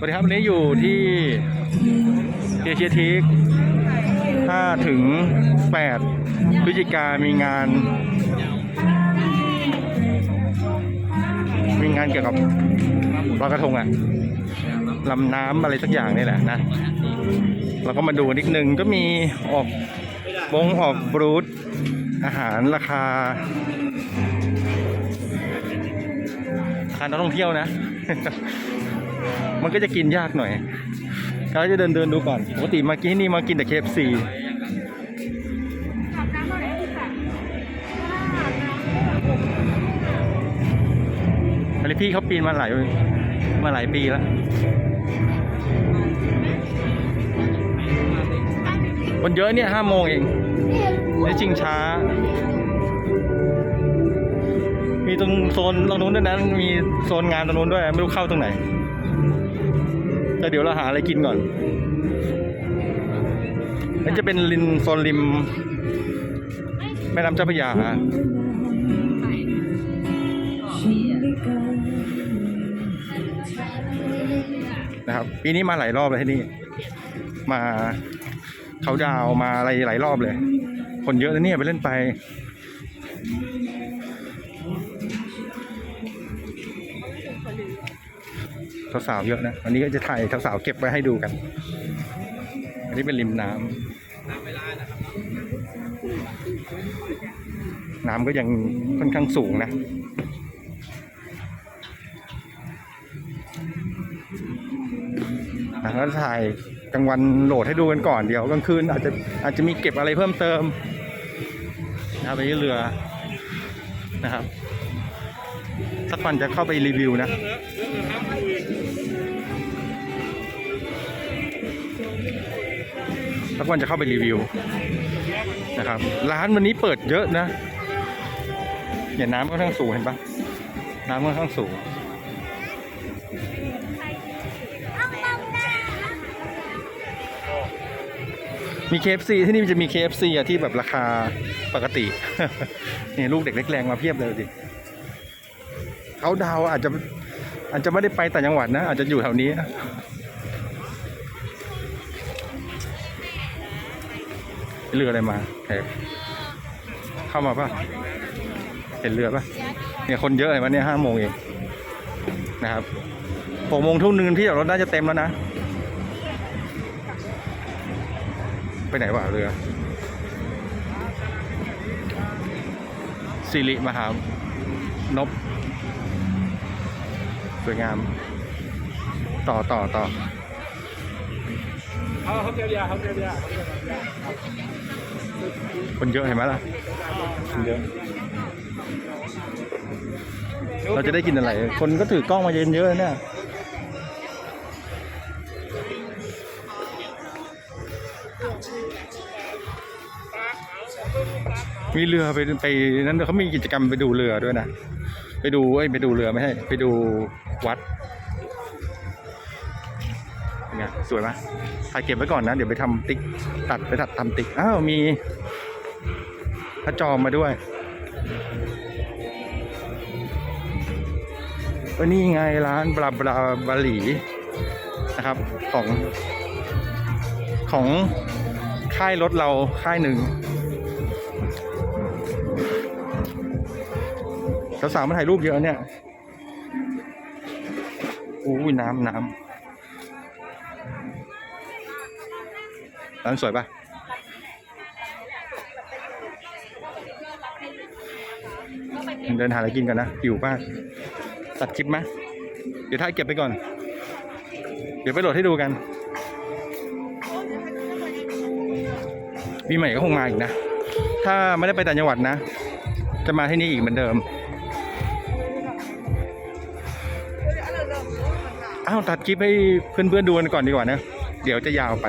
สวัสดีครับวันนี้อยู่ที่เอเชียทีค5ถึง8พฤศจิกามีงาน มีงานเกี่ยวกับลอยกระทงอะลำน้ำอะไรสักอย่างนี่แหละนะ เราก็มาดูนิดนึงก็มีออกบงออกบรูทอาหารราคาราคานักท่องเที่ยวนะ มันก็จะกินยากหน่อยเราจะเดินเดินดูก่อนปกติมากินที่นี่มากินแต่ KFC อันนี้พี่เขาปีนมาหลายมาหลายปีแล้วคนเยอะเนี่ยห้าโมงเองนี่ชิงช้า มีตรงโซนตรงนู้นด้วยนะมีโซนงานตรงนู้นด้วย ไม่รู้เข้าตรงไหน แต่เดี๋ยวเราหาอะไรกินก่อนนี่จะเป็นริมโซนริม แม่น้ำเจ้าพระยานะครับปีนี้มาหลายรอบเลยที่นี่ มาเขาดาวมาอะไรหลายรอบเลย คนเยอะนะเนี่ยไปเล่นไป สาวๆเยอะนะวันนี้ก็จะถ่ายสาวๆเก็บไว้ให้ดูกัน อันนี้เป็นริมน้ำน้ำก็ยังค่อนข้างสูงนะนะแล้วถ่ายกลางวันโหลดให้ดูกันก่อนเดี๋ยวกลางคืนอาจจะอาจจะมีเก็บอะไรเพิ่มเติมนะครับไปเรือนะครับ สักวันจะเข้าไปรีวิวนะสักวันจะเข้าไปรีวิวนะครับ ร้านวันนี้เปิดเยอะนะเนี่ยน้ำค่อนข้างสูงเห็นปะน้ำค่อนข้างสูงมี KFC ที่นี่มันจะมี KFC อะที่แบบราคาปกติ นี่ลูกเด็กเล็กแรงมาเพียบเลยดิ เขาดาวอาจจะอาจจะไม่ได้ไปแต่างจังหวัดนะ อาจจะอยู่แถวนี้ เรืออะไรมาเเข้ามาป่ะ เห็นเรือป่ะ เนี่ยคนเยอะเลยวันนี้ห้าโมงเองนะครับหกโมงทุ่มนึงที่จอดรถน่าจะเต็มแล้วนะ ไปไหนวะเรือสิริมหานบส วยงาม ต่อต่อต่อเขาเขาเกียาเขาเกียาคนเยอะเห็นไหมล่ะคนเยอะเราจะได้กินอะไร คนก็ถือกล้องมาเย็นเยอะเนี่ยมีเรือไปไปนั้นเขามีกิจกรรมไปดูเรือด้วยนะ ไปดูเอ้ไปดูเรือไม่ใช่ไปดูวัดเป็นไงสวยไหมถ่ายเก็บไว้ก่อนนะ เดี๋ยวไปทำติ๊กตัดไปตัดทำติ๊กอ้าวมีพระจอมมาด้วยก็นี่ไงร้านบลาบลาบาหลีนะครับ ของของค่ายรถเราค่ายหนึ่ง สาวๆมาถ่ายรูปเยอะเนี่ยโอ้ยน้ำน้ำร้านสวยปะเดินหาอะไรกินกันนะหิวป้ากตัดคลิปไหมเดี๋ยวถ่ายเก็บไปก่อน เดี๋ยวไปโหลดให้ดูกันปีใหม่ก็คงมาอีกนะ ถ้าไม่ได้ไปต่างจังหวัดนะ จะมาที่นี่อีกเหมือนเดิม อ้าวตัดคลิปให้เพื่อนๆดูกันก่อนดีกว่านะ เดี๋ยวจะยาวไป